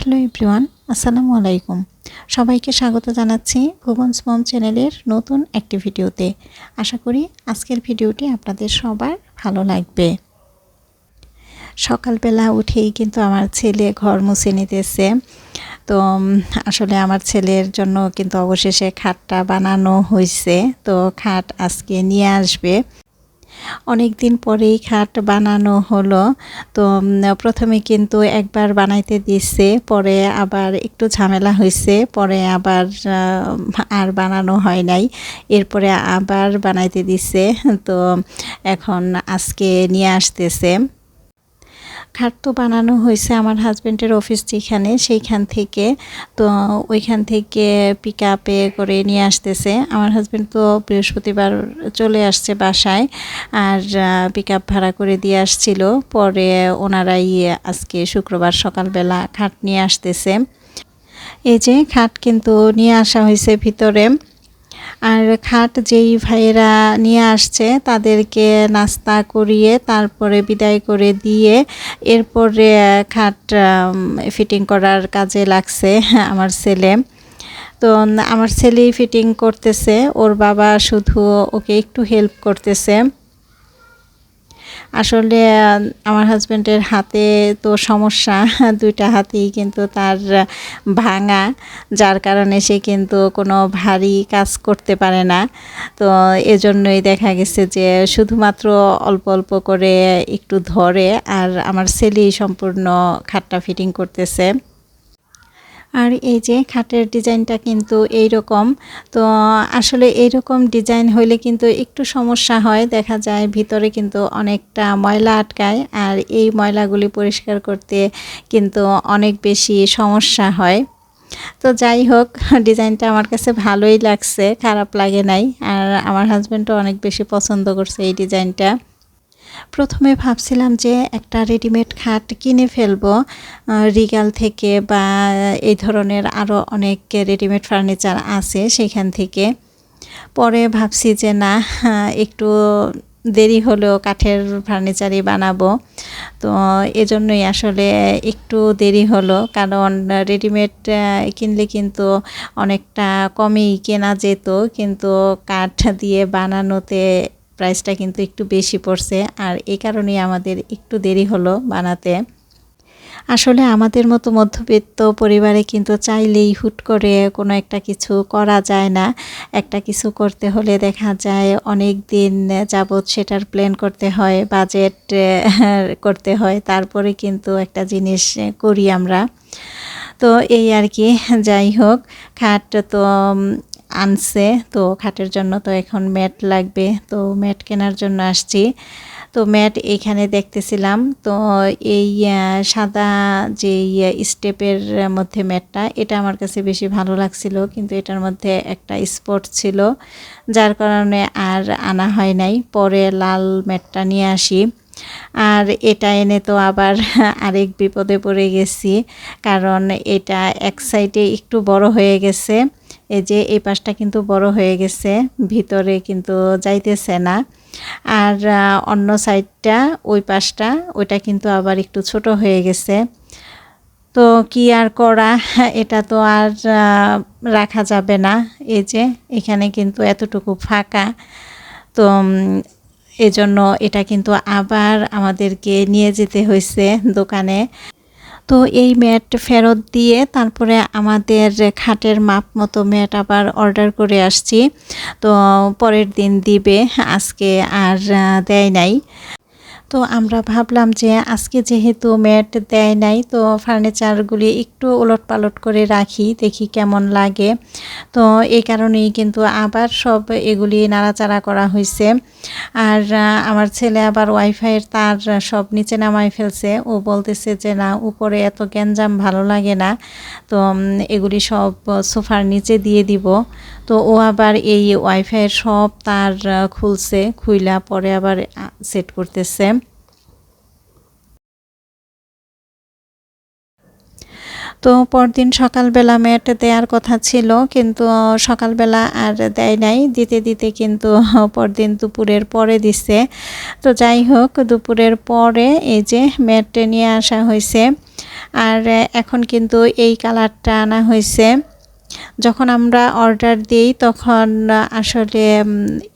Hello everyone, আসসালামু আলাইকুম। সবাইকে স্বাগত জানাচ্ছি ভুবনস মম চ্যানেলের নতুন একটি ভিডিওতে। আশা করি আজকের ভিডিওটি আপনাদের সবার ভালো লাগবে। সকালবেলা উঠেই কিন্তু আমার ছেলে ঘর মুছে নিতেছে। তো আসলে আমার ছেলের জন্য কিন্তু অবশেষে খাটটা বানানো হয়েছে তো খাট আজকে নিয়ে আসবে। অনেক দিন পরেই খাট বানানো হলো। তো প্রথমে কিন্তু একবার বানাইতে দিছে, পরে আবার একটু ঝামেলা হয়েছে পরে আবার আর বানানো হয় নাই। এরপরে আবার বানাইতে দিছে। তো, এখন আজকে নিয়ে আসতেছে। খাট তো বানানো হয়েছে আমার হাজব্যান্ডের অফিস যেখানে, সেইখান থেকে। তো ওইখান থেকে পিক আপে করে নিয়ে আসতেছে। আমার হাজব্যান্ড তো বৃহস্পতিবার চলে আসছে বাসায় আর পিক আপ ভাড়া করে দিয়ে আসছিল। পরে ওনারাই আজকে শুক্রবার সকালবেলা খাট নিয়ে আসতেছে। এই যে খাট কিন্তু নিয়ে আসা হয়েছে ভিতরে। আর খাট যেই ভাইয়েরা নিয়ে আসছে তাদেরকে নাস্তা করিয়ে তারপরে বিদায় করে দিয়ে এরপরে খাট ফিটিং করার কাজে লাগছে আমার ছেলে। তো আমার ছেলেই ফিটিং করতেছে, ওর বাবা শুধু ওকে একটু হেল্প করতেছে। আসলে, আমার হাজব্যান্ডের হাতে তো সমস্যা, দুইটা হাতেই কিন্তু তার ভাঙা, যার কারণে সে কিন্তু কোনো ভারী কাজ করতে পারে না। তো এজন্যই দেখা গেছে যে শুধুমাত্র অল্প অল্প করে একটু ধরে, আর আমার ছেলেই সম্পূর্ণ খাটটা ফিটিং করতেছে। আর এই যে খাটের ডিজাইনটা কিন্তু এই রকম তো আসলে এই রকম ডিজাইন হইলে কিন্তু একটু সমস্যা হয়। দেখা যায় ভিতরে কিন্তু অনেকটা ময়লা আটকায় আর এই ময়লাগুলি পরিষ্কার করতে কিন্তু অনেক বেশি সমস্যা হয়। তো যাই হোক, ডিজাইনটা আমার কাছে ভালোই লাগছে, খারাপ লাগে নাই। আর আমার হাজব্যান্ডও অনেক বেশি পছন্দ করছে এই ডিজাইনটা। প্রথমে ভাবছিলাম যে একটা রেডিমেড খাট কিনে ফেলব। রিগাল থেকে বা, এই ধরনের আরও অনেক রেডিমেড ফার্নিচার আছে সেখান থেকে। পরে ভাবছি যে না, একটু দেরি হলেও কাঠের ফার্নিচারই বানাবো। তো এজন্যই আসলে একটু দেরি হলো, কারণ রেডিমেড কিনলে কিন্তু অনেকটা কমেই কেনা যেত। কিন্তু কাঠ দিয়ে বানানোতে প্রাইসটা কিন্তু একটু বেশি পড়ছে। আর এই কারণেই আমাদের একটু দেরি হলো বানাতে। আসলে আমাদের মতো মধ্যবিত্ত পরিবারে কিন্তু চাইলেই হুট করে কোনো একটা কিছু করা যায় না। একটা কিছু করতে হলে দেখা যায় অনেক দিন যাবৎ সেটার প্ল্যান করতে হয় বাজেট করতে হয়। তারপরে কিন্তু একটা জিনিস করি আমরা। তো এই আর কি, যাই হোক, খাট তো আনছে, তো খাটের জন্য তো এখন ম্যাট লাগবে, তো ম্যাট কেনার জন্য আসছি। তো ম্যাট এইখানে দেখতেছিলাম, তো এই সাদা যে স্টেপের মধ্যে ম্যাটটা, এটা আমার কাছে বেশি ভালো লাগছিল, কিন্তু এটার মধ্যে একটা স্পট ছিল, যার কারণে আর আনা হয় নাই, পরে লাল ম্যাটটা নিয়ে আসি। আর এটা এনে তো আবার আরেক বিপদে পড়ে গেছি, কারণ এটা এক সাইডে একটু বড় হয়ে গেছে এই যে এই পাশটা কিন্তু বড় হয়ে গেছে, ভিতরে কিন্তু যাইতেছে না। আর অন্য সাইডটা, ওই পাশটা, ওইটা কিন্তু আবার একটু ছোট হয়ে গেছে। তো কি আর করা, এটা তো আর রাখা যাবে না। এই যে এখানে কিন্তু এতটুকু ফাঁকা। তো এজন্য এটা কিন্তু আবার আমাদেরকে নিয়ে যেতে হয়েছে দোকানে। তো এই ম্যাট ফেরত দিয়ে তারপরে আমাদের খাটের মাপ মতো ম্যাট আবার অর্ডার করে আসছি। তো পরের দিন দিবে, আজকে আর দেয় নাই। তো আমরা ভাবলাম যে আজকে যেহেতু ম্যাট দেয় নাই, তো ফার্নিচারগুলি একটু ওলট পালট করে রাখি, দেখি কেমন লাগে। তো এই কারণেই কিন্তু আবার সব এগুলি নাড়াচাড়া করা হয়েছে আর আমার ছেলে আবার ওয়াইফাইয়ের তার সব নিচে নামাই ফেলছে। ও বলতেছে যে, না, উপরে এত গ্যাঞ্জাম ভালো লাগে না। তো এগুলি সব সোফার নিচে দিয়ে দিব। তো ও আবার এই ওয়াইফাইয়ের সব তার খুলছে, খুইলা পরে আবার সেট করতেছে। তো পরদিন সকালবেলা ম্যাট দেওয়ার কথা ছিল, কিন্তু সকালবেলা আর দেয় নাই। দিতে দিতে কিন্তু পরদিন দুপুরের পরে দিছে। তো যাই হোক, দুপুরের পরে এই যে ম্যাট নিয়ে আসা হয়েছে। আর এখন কিন্তু এই কালারটা আনা হয়েছে। যখন আমরা অর্ডার দিই, তখন আসলে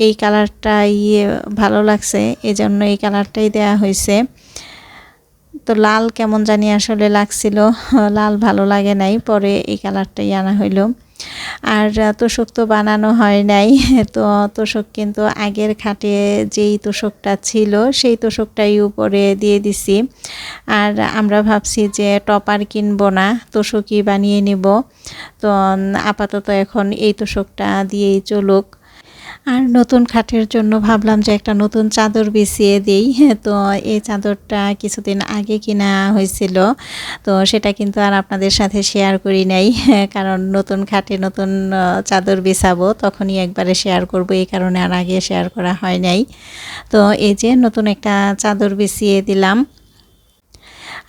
এই কালারটা ইয়ে ভালো লাগছে। এই জন্য এই কালারটাই দেয়া হয়েছে। তো লাল কেমন জানি আসলে লাগছিল। লাল ভালো লাগে নাই, পরে এই কালারটাই আনা হইল। আর তোষক তো বানানো হয় নাই। তো তোষক কিন্তু আগের খাটে যেই তোষকটা ছিল, সেই তোষকটাই উপরে দিয়ে দিছি। আর আমরা ভাবছি যে টপার কিনবো না, তোষকই বানিয়ে নিব। তো আপাতত এখন এই তোষকটা দিয়েই চলুক। আর নতুন খাটের জন্য ভাবলাম যে একটা নতুন চাদর বিছিয়ে দিই। তো এই চাদরটা কিছুদিন আগে কিনা হয়েছিল। তো সেটা কিন্তু আর আপনাদের সাথে শেয়ার করি নাই। কারণ নতুন খাটে নতুন চাদর বিছাবো, তখনই একবারে শেয়ার করব। এই কারণে আর আগে শেয়ার করা হয় নাই। তো এই যে নতুন একটা চাদর বিছিয়ে দিলাম।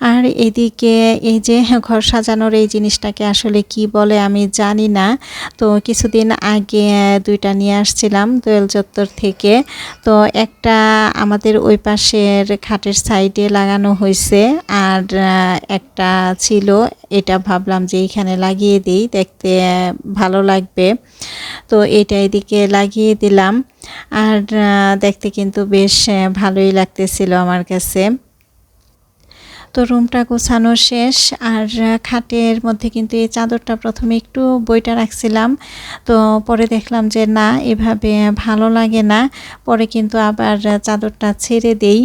আর এদিকে এই যে ঘর সাজানোর এই জিনিসটাকে আসলে কি বলে আমি জানি না। তো কিছুদিন আগে দুইটা নিয়ে আসছিলাম দোয়েল চত্বর থেকে। তো একটা আমাদের ওই পাশের খাটের সাইডে লাগানো হয়েছে আর একটা ছিল। এটা ভাবলাম যে এইখানে লাগিয়ে দিই, দেখতে ভালো লাগবে। তো এটা এদিকে লাগিয়ে দিলাম। আর দেখতে কিন্তু বেশ ভালোই লাগতেছিল আমার কাছে। তো রুমটা গোছানো শেষ। আর খাটের মধ্যে কিন্তু এই চাদরটা প্রথমে একটু বইটা রাখছিলাম। তো পরে দেখলাম যে না, এভাবে ভালো লাগে না। পরে কিন্তু আবার চাদরটা ছেড়ে দেই।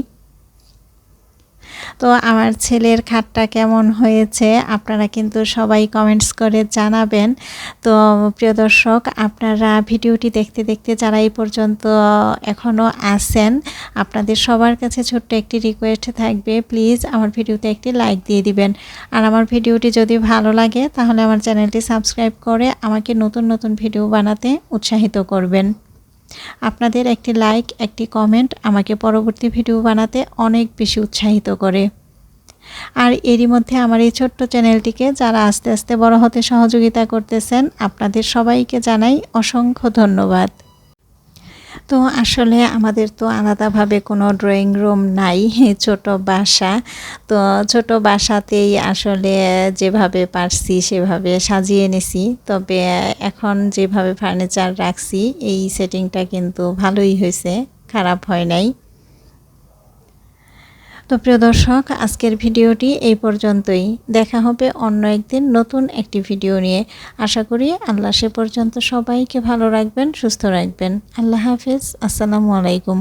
তো আমার ছেলের খাটটা কেমন হয়েছে আপনারা কিন্তু সবাই কমেন্টস করে জানাবেন। তো প্রিয় দর্শক, আপনারা ভিডিওটি দেখতে দেখতে যারা এই পর্যন্ত এখনও আছেন, আপনাদের সবার কাছে ছোট্ট একটি রিকোয়েস্ট থাকবে প্লিজ আমার ভিডিওতে একটি লাইক দিয়ে দিবেন। আর আমার ভিডিওটি যদি ভালো লাগে, তাহলে আমার চ্যানেলটি সাবস্ক্রাইব করে আমাকে নতুন নতুন ভিডিও বানাতে উৎসাহিত করবেন। আপনাদের একটি লাইক একটি কমেন্ট আমাকে পরবর্তী ভিডিও বানাতে অনেক বেশি উৎসাহিত করে। আর এরই মধ্যে আমার এই ছোট্ট চ্যানেলটিকে যারা আস্তে আস্তে বড় হতে সহযোগিতা করতেছেন, আপনাদের সবাইকে জানাই অসংখ্য ধন্যবাদ। তো আসলে আমাদের তো আলাদাভাবে কোনো ড্রয়িং রুম নাই, ছোট বাসা। তো ছোট বাসাতেই আসলে যেভাবে পারছি সেভাবে সাজিয়ে নিছি। তবে এখন যেভাবে ফার্নিচার রাখছি, এই সেটিংটা কিন্তু ভালোই হয়েছে, খারাপ হয় নাই। তো প্রিয় দর্শক, আজকের ভিডিওটি এই পর্যন্তই। দেখা হবে অন্য একদিন নতুন একটি ভিডিও নিয়ে। আশা করি আল্লাহ সে পর্যন্ত সবাইকে ভালো রাখবেন, সুস্থ রাখবেন। আল্লাহ হাফিজ। আসসালামু আলাইকুম।